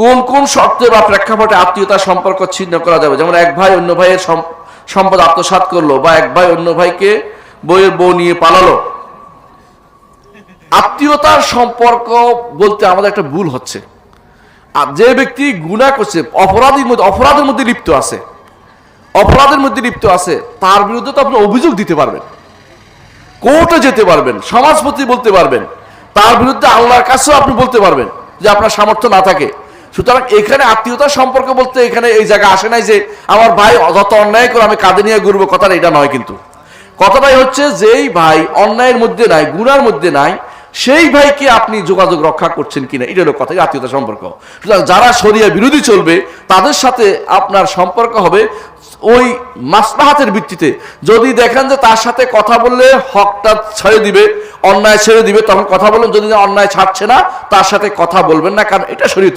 কোন কোন শর্তে বা প্রেক্ষাপটে আত্মীয়তার সম্পর্ক ছিন্ন করা যাবে? যেমন এক ভাই অন্য ভাইয়ের সম্পদ আত্মসাৎ করল বা এক ভাই অন্য ভাইকে বইয়ের বউ নিয়ে পালালো। আত্মীয়তার সম্পর্ক বলতে আমাদের একটা ভুল হচ্ছে। আর যে ব্যক্তি গুণা করছে, অপরাধীর মধ্যে অপরাধের মধ্যে লিপ্ত আছে, অপরাধের মধ্যে লিপ্ত আছে, তার বিরুদ্ধে তো আপনি অভিযোগ দিতে পারবেন। কোর্টে যেতে পারবেন, সমাজপতি বলতে পারবেন। তার বিরুদ্ধে আল্লাহর কাছেও আপনি বলতে পারবেন যে আপনার সামর্থ্য না থাকে। সুতরাং এখানে আত্মীয়তার সম্পর্ক বলতে এখানে এই জায়গা আসে নাই যে আমার ভাই যত অন্যায় করে আমি কাঁধে নিয়ে ঘুরবো কথাটা এটা নয় কিন্তু। কথাটাই হচ্ছে যেই ভাই অন্যায়ের মধ্যে নাই, গুনার মধ্যে নাই, সেই ভাইকে আপনি যোগাযোগ রক্ষা করছেন কিনা, এটা হলো কথা আত্মীয়তা সম্পর্ক। সুতরাং যারা শরিয়া বিরোধী চলবে, তাদের সাথে আপনার সম্পর্ক হবে ওই মাসলাহাতের ভিত্তিতে। যদি দেখেন যে তার সাথে কথা বললে হকটা ছেড়ে দিবে, অন্যায় ছেড়ে দিবে, তখন কথা বলুন যদি অন্যায় ছাড়ছে না, তার সাথে কথা বলবেন না, কারণ এটা শরীয়তের